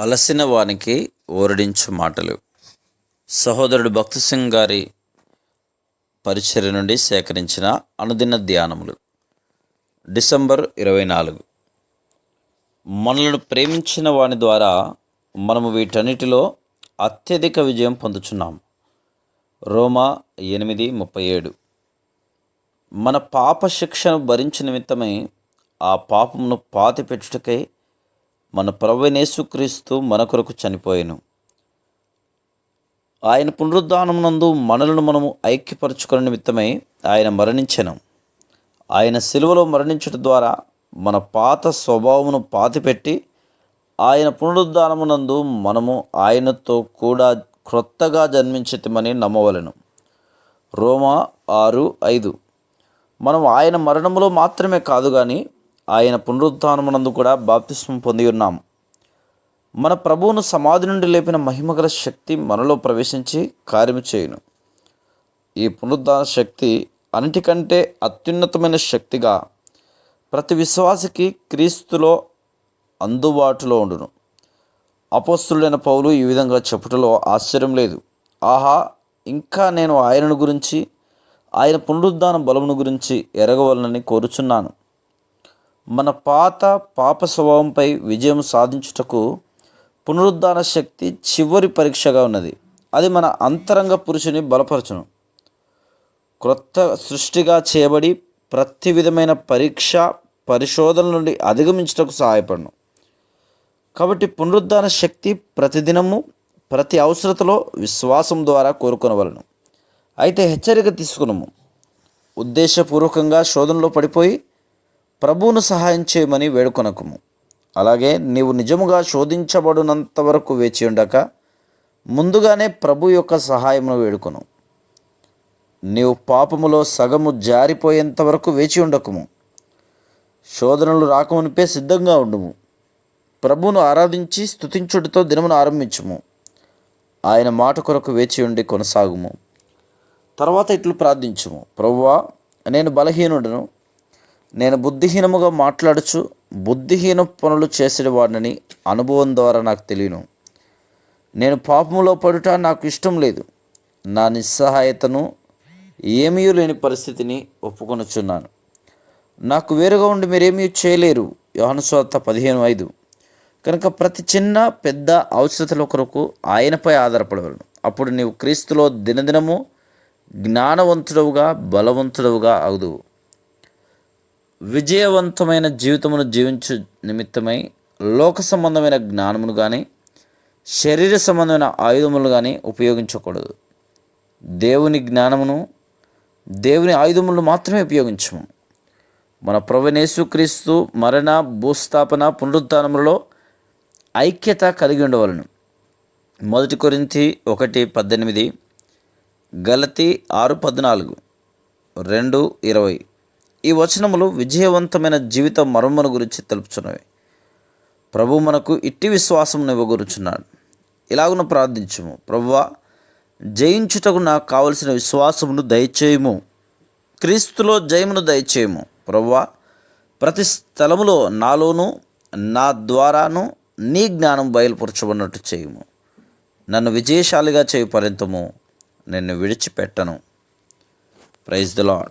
అలసిన వానికి ఓరడించు మాటలు. సహోదరుడు భక్తి సింగ్ గారి పరిచర్య నుండి సేకరించిన అనుదిన ధ్యానములు. డిసెంబర్ ఇరవై నాలుగు. మనలను ప్రేమించిన వాని ద్వారా మనము వీటన్నిటిలో అత్యధిక విజయం పొందుచున్నాం. రోమా ఎనిమిది ముప్పై ఏడు. మన పాప శిక్షను భరించిన నిమిత్తమై ఆ పాపమును పాతిపెట్టుటకై మన ప్రవ్వనేసుక్రీస్తు మన కొరకు చనిపోయాను. ఆయన పునరుద్ధానమునందు మనలను మనము ఐక్యపరచుకున్న నిమిత్తమై ఆయన మరణించను. ఆయన సిలువలో మరణించడం ద్వారా మన పాత స్వభావమును పాతిపెట్టి ఆయన పునరుద్ధానమునందు మనము ఆయనతో కూడా క్రొత్తగా జన్మించటమని నమ్మవలెను. రోమా ఆరు ఐదు. మనం ఆయన మరణములో మాత్రమే కాదు కానీ ఆయన పునరుత్నమునందు కూడా బాప్తిస్మం పొంది ఉన్నాం మన ప్రభువును సమాధి నుండి లేపిన మహిమగల శక్తి మనలో ప్రవేశించి కార్యము చేయును. ఈ పునరుద్ధాన శక్తి అన్నిటికంటే అత్యున్నతమైన శక్తిగా ప్రతి విశ్వాసికి క్రీస్తులో అందుబాటులో ఉండును. అపోస్తులైన పౌలు ఈ విధంగా చెప్పుటలో ఆశ్చర్యం లేదు. ఆహా ఇంకా నేను ఆయనను గురించి ఆయన పునరుద్ధాన బలమును గురించి ఎరగవలనని కోరుచున్నాను. మన పాత పాప స్వభావంపై విజయం సాధించుటకు పునరుద్ధాన శక్తి చివరి పరీక్షగా ఉన్నది. అది మన అంతరంగ పురుషుని బలపరచును. క్రొత్త సృష్టిగా చేయబడి ప్రతి విధమైన పరీక్ష పరిశోధన నుండి అధిగమించుటకు సహాయపడను. కాబట్టి పునరుద్ధాన శక్తి ప్రతిదినము ప్రతి అవసరతలో విశ్వాసం ద్వారా కోరుకొనవలను. అయితే హెచ్చరిక తీసుకున్నాము ఉద్దేశపూర్వకంగా శోధనలో పడిపోయి ప్రభువును సహాయం చేయమని వేడుకొనకము. అలాగే నీవు నిజముగా శోధించబడినంత వరకు వేచి ఉండక ముందుగానే ప్రభు యొక్క సహాయమును వేడుకొను. నీవు పాపములో సగము జారిపోయేంత వరకు వేచి ఉండకము. శోధనలు రాకమునిపే సిద్ధంగా ఉండుము. ప్రభువును ఆరాధించి స్థుతించుడితో దినమును ఆరంభించుము. ఆయన మాట కొరకు వేచి ఉండి కొనసాగుము. తర్వాత ఇట్లు ప్రార్థించుము. ప్రభువా నేను బలహీనుడను నేను బుద్ధిహీనముగా మాట్లాడుచు బుద్ధిహీన పనులు చేసేవాడినని అనుభవం ద్వారా నాకు తెలియను. నేను పాపములో పడుట నాకు ఇష్టం లేదు. నా నిస్సహాయతను ఏమీ లేని పరిస్థితిని ఒప్పుకొనుచున్నాను. నాకు వేరుగా ఉండి మీరేమీ చేయలేరు. యోహనస్వార్త పదిహేను ఐదు. కనుక ప్రతి చిన్న పెద్ద అవసరతల కొరకు ఆయనపై ఆధారపడవలను. అప్పుడు నీవు క్రీస్తులో దినదినము జ్ఞానవంతుడవుగా బలవంతుడవుగా అవుదువు విజయవంతమైన జీవితమును జీవించు నిమిత్తమై లోక సంబంధమైన జ్ఞానమును కానీ శరీర సంబంధమైన ఆయుధములు కానీ ఉపయోగించకూడదు. దేవుని జ్ఞానమును దేవుని ఆయుధములు మాత్రమే ఉపయోగించము. మన ప్రవణేశుక్రీస్తు మరణ భూస్థాపన పునరుద్ధానములలో ఐక్యత కలిగి ఉండవలను. మొదటి కొరింతి ఒకటి పద్దెనిమిది గలతి ఆరు పద్నాలుగు రెండు ఇరవై. ఈ వచనములు విజయవంతమైన జీవిత మర్మను గురించి తెలుపుచున్నవి. ప్రభు మనకు ఇట్టి విశ్వాసమును ఇవ్వగూరుచున్నాడు. ఇలాగున ప్రార్థించము. ప్రభువా జయించుటకు నాకు కావలసిన విశ్వాసమును దయచేయము. క్రీస్తులో జయమును దయచేయము. ప్రభువా ప్రతి స్థలములో నాలోను నా ద్వారాను నీ జ్ఞానం బయలుపరచబడినట్టు చేయము. నన్ను విజయశాలిగా చేయు పర్యంతము నిన్ను విడిచిపెట్టను. Praise the lord